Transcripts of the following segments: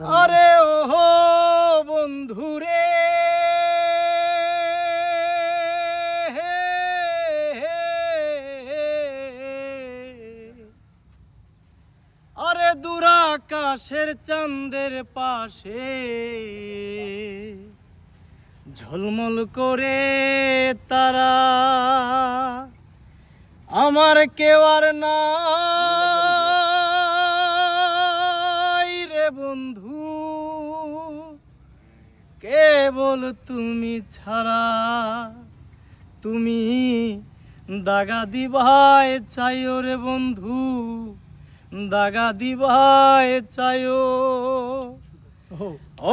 আরে ওহো বন্ধুরে। আরে দুরাকাশের চাঁদের পাশে ঝলমল করে তারা। আমার কেউ আর নাই। কেবল তুমি ছাড়া। তুমি দাগা দিবায় চাইও রে বন্ধু দাগা দিবায় চাইও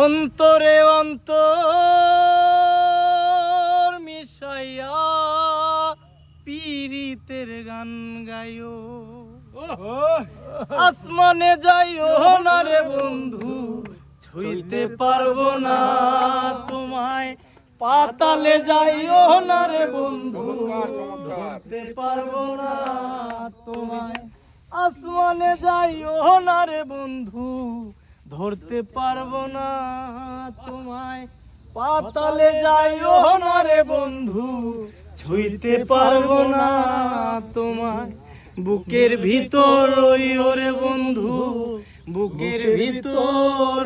অন্তরে অন্তর মিশাইয়া পীরিতের গান গাইও আসমানে যাইও না রে বন্ধু ছুঁইতে পারব না। তোমায় পাতালে যাইও না রে বন্ধু। ধরতে পারব না। তোমায় আসমানে যাইও না রে বন্ধু। ধরতে পারব না। তোমায় পাতালে যাইও না রে বন্ধু। ছুঁইতে পারব না। তোমায় বুকের ভিতর রইও রে বন্ধু। বুকের ভিতর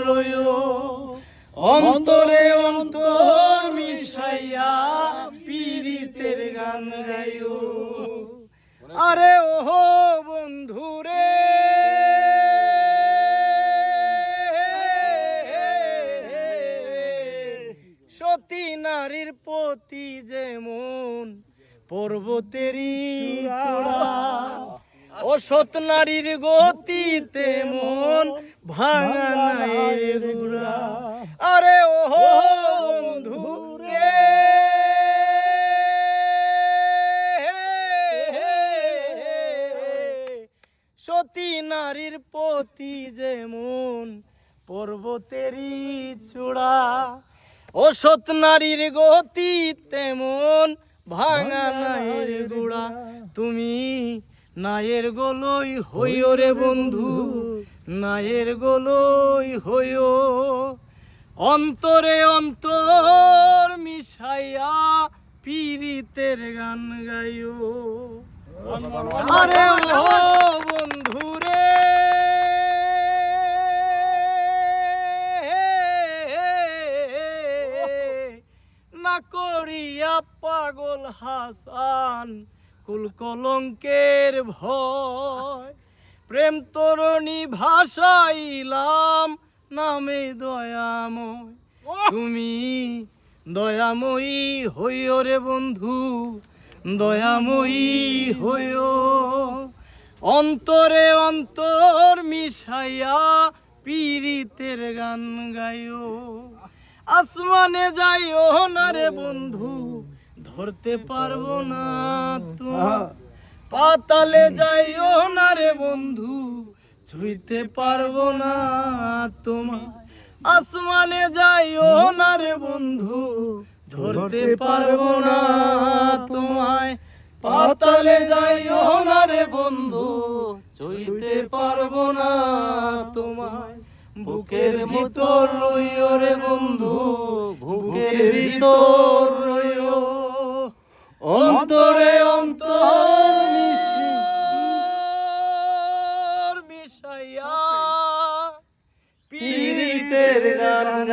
অন্তরে অন্তর মিশাইয়া পীড়িতের গান গাইও। আরে ওহো বন্ধু রে সতী নারীর প্রতি যেমন পর্বতেরই ও সত নারীর গতিতে মন ভাঙা নাইর গুড়া। আরে ওহো বন্ধু রে। সতী নারীর প্রতি যেমন পর্বতেরই চূড়া। ও সত নারীর গতি তেমন ভাঙা নায়ের গুড়া। তুমি নায়ের গোলই হইও রে বন্ধু, নায়ের গোলই হইও। অন্তরে অন্তর মিশাইয়া পীড়িতের গান গাইও। আরে ও বন্ধু রে। না করিয়া পাগল হাসান কুল কলঙ্কের ভয়। প্রেম তরণী ভাসাইলাম নামে দয়াময়। তুমি দয়াময়ী হইও রে বন্ধু দয়াময়ী হইও। অন্তরে অন্তর মিশাইয়া পীড়িতের গান গাইও। আসমানে যাইও না রে বন্ধু ধরতে পারব না তো। পাতালে যাইও না রে বন্ধু ছুঁইতে পারব না তোমার আসমানে যাইও না রে বন্ধু ধরতে পারব না তোমায়। পাতালে যাইও না রে বন্ধু ছুঁইতে পারব না তোমায়। বুকের ভিতর রইও রে বন্ধু বুকের ভিতর মিশাইয়া পীড়িতের গান